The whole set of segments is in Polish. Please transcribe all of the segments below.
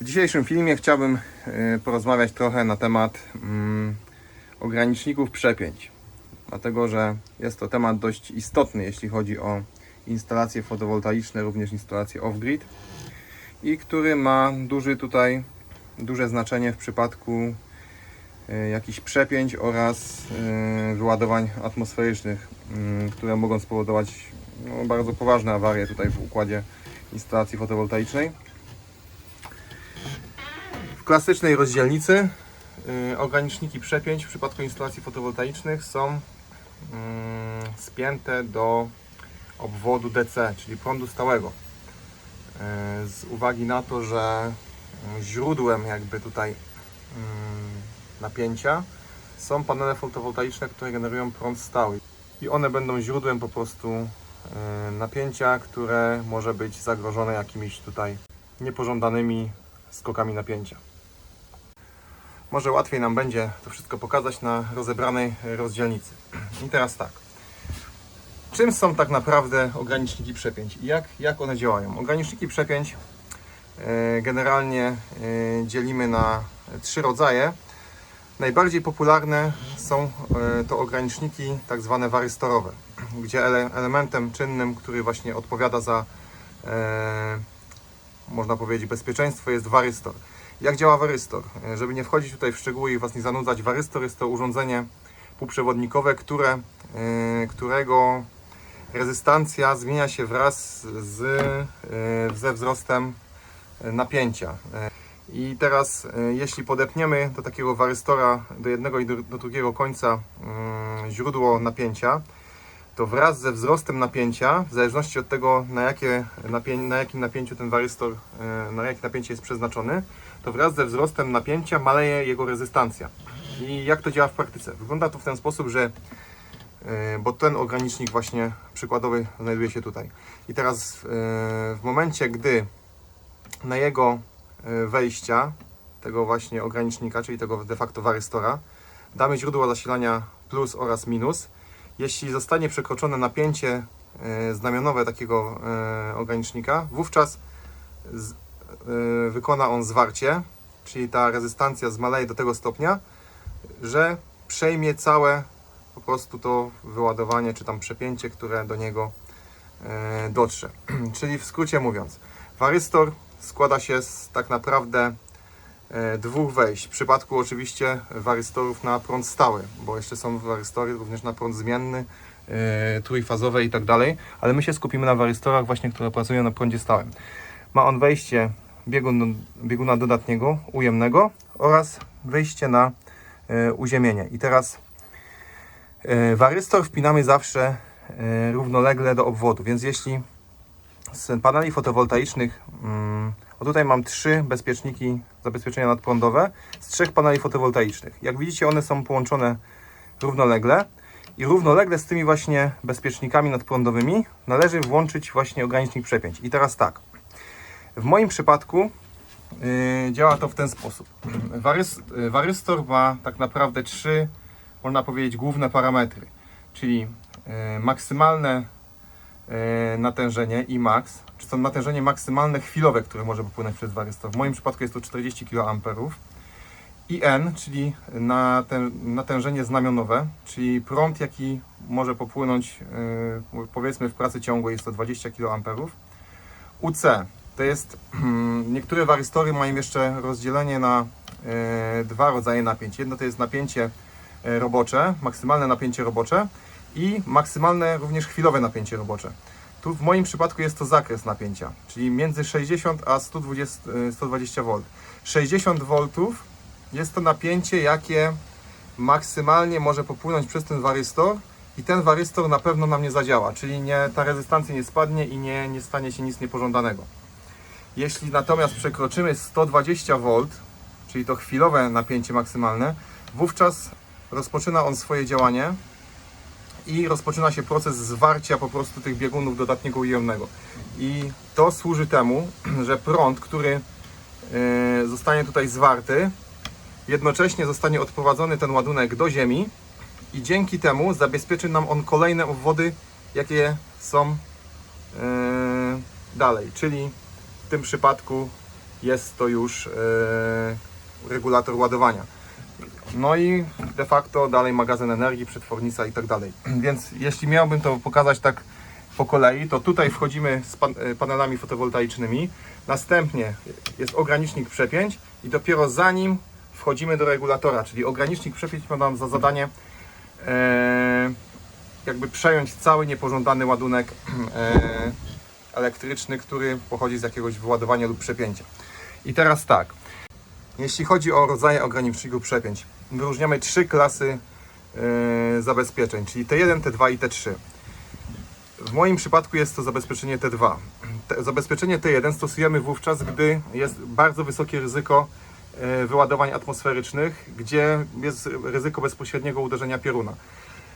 W dzisiejszym filmie chciałbym e, porozmawiać trochę na temat mm, ograniczników przepięć. Dlatego, że jest to temat dość istotny, jeśli chodzi o instalacje fotowoltaiczne, również instalacje off-grid i który ma duży tutaj, duże znaczenie w przypadku e, jakichś przepięć oraz e, wyładowań atmosferycznych, mm, które mogą spowodować no, bardzo poważne awarie tutaj w układzie instalacji fotowoltaicznej. Klasycznej rozdzielnicy y, ograniczniki przepięć w przypadku instalacji fotowoltaicznych są mm, spięte do obwodu DC, czyli prądu stałego. Y, Z uwagi na to, że y, źródłem jakby tutaj napięcia są panele fotowoltaiczne, które generują prąd stały. I one będą źródłem po prostu napięcia, które może być zagrożone jakimiś tutaj niepożądanymi skokami napięcia. Może łatwiej nam będzie to wszystko pokazać na rozebranej rozdzielnicy. I teraz tak. Czym są tak naprawdę ograniczniki przepięć i jak, jak one działają? Ograniczniki przepięć e, generalnie e, dzielimy na trzy rodzaje. Najbardziej popularne są e, to ograniczniki tak zwane warystorowe, gdzie ele, elementem czynnym, który właśnie odpowiada za e, można powiedzieć bezpieczeństwo jest warystor. Jak działa warystor? Żeby nie wchodzić tutaj w szczegóły i Was nie zanudzać, warystor jest to urządzenie półprzewodnikowe, które, e, którego rezystancja zmienia się wraz z, e, ze wzrostem napięcia. E, I teraz, jeśli podepniemy do takiego warystora do jednego i do, drugiego końca źródło napięcia, to wraz ze wzrostem napięcia, w zależności od tego na, jakie napię- na jakim napięciu ten warystor, e, na jakie napięcie jest przeznaczony, to wraz ze wzrostem napięcia maleje jego rezystancja. I jak to działa w praktyce? Wygląda to w ten sposób, że e, bo ten ogranicznik właśnie przykładowy znajduje się tutaj. I teraz e, w momencie, gdy na jego wejścia tego właśnie ogranicznika, czyli tego de facto warystora, damy źródło zasilania plus oraz minus, jeśli zostanie przekroczone napięcie e, znamionowe takiego e, ogranicznika, wówczas e, wykona on zwarcie, czyli ta rezystancja zmaleje do tego stopnia, że przejmie całe po prostu to wyładowanie czy tam przepięcie, które do niego dotrze. czyli w skrócie mówiąc, warystor składa się z tak naprawdę dwóch wejść. W przypadku oczywiście warystorów na prąd stały, bo jeszcze są warystory również na prąd zmienny, e, trójfazowe i tak dalej, ale my się skupimy na warystorach właśnie, które pracują na prądzie stałym. Ma on wejście biegun, bieguna dodatniego, ujemnego oraz wejście na e, uziemienie. I teraz e, warystor wpinamy zawsze e, równolegle do obwodu, więc jeśli z paneli fotowoltaicznych. Mm, o tutaj mam trzy bezpieczniki zabezpieczenia nadprądowe z trzech paneli fotowoltaicznych. Jak widzicie, one są połączone równolegle i równolegle z tymi właśnie bezpiecznikami nadprądowymi należy włączyć właśnie ogranicznik przepięć. I teraz tak. W moim przypadku yy, działa to w ten sposób. Yy, warystor ma tak naprawdę trzy, można powiedzieć, główne parametry, czyli yy, maksymalne natężenie i max, czy to natężenie maksymalne chwilowe, które może popłynąć przez warystor. W moim przypadku jest to 40 kA. I N, czyli natę, natężenie znamionowe, czyli prąd, jaki może popłynąć e, powiedzmy w pracy ciągłej jest to 20 kA. UC to jest, niektóre warystory mają jeszcze rozdzielenie na e, dwa rodzaje napięć. Jedno to jest napięcie e, robocze, maksymalne napięcie robocze i maksymalne również chwilowe napięcie robocze. Tu w moim przypadku jest to zakres napięcia, czyli między 60 a 120, e, 120 V. 60 V jest to napięcie, jakie maksymalnie może popłynąć przez ten warystor i ten warystor na pewno nam nie zadziała, czyli nie, ta rezystancja nie spadnie i nie, nie stanie się nic niepożądanego. Jeśli natomiast przekroczymy 120 V, czyli to chwilowe napięcie maksymalne, wówczas rozpoczyna on swoje działanie i rozpoczyna się proces zwarcia po prostu tych biegunów dodatniego ujemnego. I to służy temu, że prąd, który e, zostanie tutaj zwarty, jednocześnie zostanie odprowadzony ten ładunek do ziemi i dzięki temu zabezpieczy nam on kolejne obwody, jakie są e, dalej, czyli w tym przypadku jest to już e, regulator ładowania. No i de facto dalej magazyn energii, przetwornica i tak dalej. Więc jeśli miałbym to pokazać tak po kolei, to tutaj wchodzimy z pan, e, panelami fotowoltaicznymi, następnie jest ogranicznik przepięć i dopiero za nim wchodzimy do regulatora, czyli ogranicznik przepięć ma nam za zadanie e, jakby przejąć cały niepożądany ładunek e, elektryczny, który pochodzi z jakiegoś wyładowania lub przepięcia. I teraz tak, jeśli chodzi o rodzaje ograniczników przepięć, wyróżniamy trzy klasy e, zabezpieczeń, czyli T1, T2 i T3. W moim przypadku jest to zabezpieczenie T2. Te, zabezpieczenie T1 stosujemy wówczas, gdy jest bardzo wysokie ryzyko e, wyładowań atmosferycznych, gdzie jest ryzyko bezpośredniego uderzenia pioruna.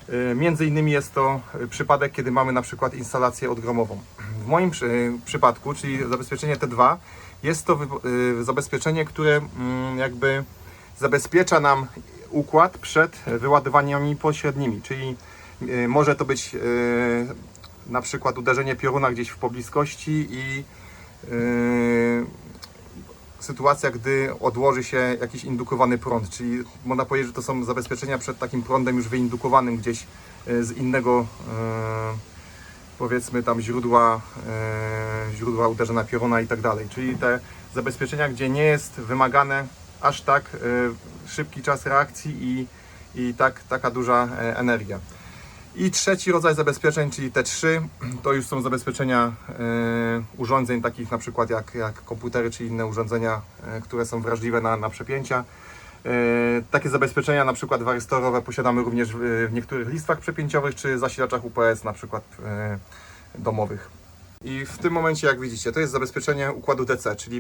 E, Między innymi jest to przypadek, kiedy mamy na przykład instalację odgromową. W moim przy, przypadku, czyli zabezpieczenie T2, jest to y, zabezpieczenie, które mm, jakby zabezpiecza nam układ przed wyładowaniami pośrednimi, czyli y, może to być y, na przykład uderzenie pioruna gdzieś w pobliskości i sytuacja, gdy odłoży się jakiś indukowany prąd, czyli można powiedzieć, że to są zabezpieczenia przed takim prądem już wyindukowanym gdzieś z innego powiedzmy tam źródła, y, źródła uderzenia pioruna i tak dalej. Czyli te zabezpieczenia, gdzie nie jest wymagane aż tak y, szybki czas reakcji i, i tak, taka duża e, energia. I trzeci rodzaj zabezpieczeń, czyli te trzy, to już są zabezpieczenia e, urządzeń takich na przykład jak, jak komputery czy inne urządzenia, e, które są wrażliwe na, na przepięcia. E, takie zabezpieczenia na przykład warystorowe posiadamy również w, niektórych listwach przepięciowych czy zasilaczach UPS na przykład e, domowych. I w tym momencie jak widzicie to jest zabezpieczenie układu DC, czyli,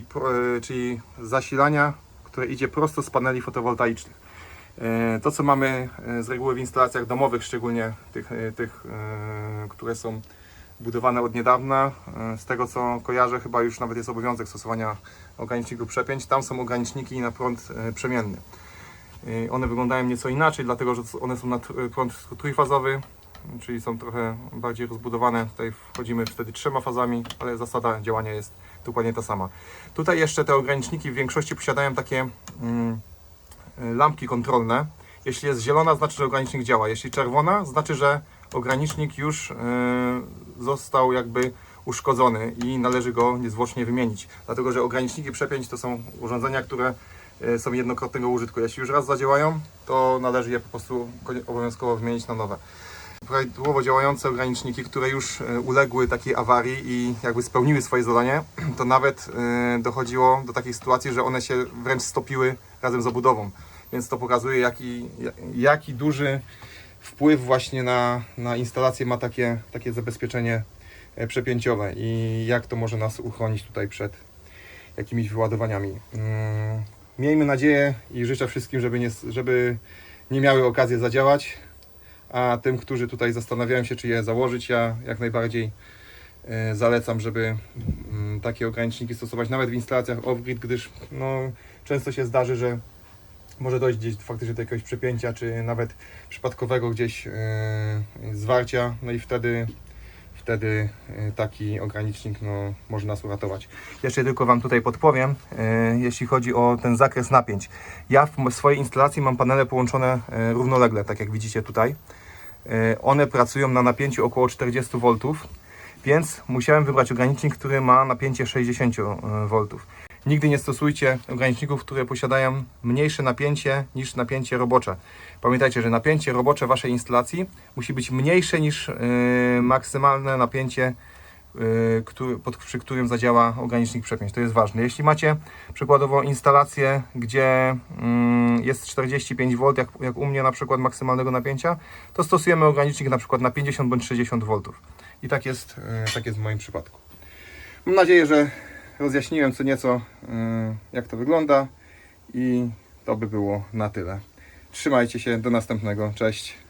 e, czyli zasilania, które idzie prosto z paneli fotowoltaicznych. To, co mamy z reguły w instalacjach domowych, szczególnie tych, tych które są budowane od niedawna, e, z tego co kojarzę, chyba już nawet jest obowiązek stosowania ograniczników przepięć. Tam są ograniczniki na prąd e, przemienny. E, One wyglądają nieco inaczej, dlatego że one są na prąd trójfazowy, czyli są trochę bardziej rozbudowane. Tutaj wchodzimy wtedy trzema fazami, ale zasada działania jest dokładnie ta sama. Tutaj jeszcze te ograniczniki w większości posiadają takie mm, lampki kontrolne. Jeśli jest zielona, znaczy, że ogranicznik działa. Jeśli czerwona, znaczy, że ogranicznik już został jakby uszkodzony i należy go niezwłocznie wymienić. Dlatego, że ograniczniki przepięć to są urządzenia, które e, są jednokrotnego użytku. Jeśli już raz zadziałają, to należy je po prostu obowiązkowo wymienić na nowe. Prawidłowo działające ograniczniki, które już e, uległy takiej awarii i jakby spełniły swoje zadanie, to nawet e, dochodziło do takiej sytuacji, że one się wręcz stopiły razem z obudową. Więc to pokazuje, jaki, jaki duży wpływ właśnie na, na instalację ma takie, takie zabezpieczenie e, przepięciowe i jak to może nas uchronić tutaj przed jakimiś wyładowaniami. Mm, Miejmy nadzieję i życzę wszystkim, żeby nie, żeby nie miały okazji zadziałać, a tym, którzy tutaj zastanawiają się, czy je założyć, ja jak najbardziej e, zalecam, żeby mm, takie ograniczniki stosować nawet w instalacjach off-grid, gdyż no, często się zdarzy, że może dojść gdzieś faktycznie do jakiegoś przepięcia, czy nawet przypadkowego gdzieś e, zwarcia, no i wtedy, wtedy e, taki ogranicznik no, może nas uratować. Jeszcze tylko Wam tutaj podpowiem, e, jeśli chodzi o ten zakres napięć. Ja w swojej instalacji mam panele połączone równolegle, tak jak widzicie tutaj. One pracują na napięciu około 40 V, więc musiałem wybrać ogranicznik, który ma napięcie 60 V. Nigdy nie stosujcie ograniczników, które posiadają mniejsze napięcie niż napięcie robocze. Pamiętajcie, że napięcie robocze waszej instalacji musi być mniejsze niż e, maksymalne napięcie, e, który, pod, przy którym zadziała ogranicznik przepięć. To jest ważne. Jeśli macie przykładowo instalację, gdzie mm, jest 45 V, jak, jak u mnie na przykład maksymalnego napięcia, to stosujemy ogranicznik na przykład na 50 bądź 60 V. I tak jest, e, tak jest w moim przypadku. Mam nadzieję, że rozjaśniłem co nieco, e, jak to wygląda i to by było na tyle. Trzymajcie się, do następnego. Cześć.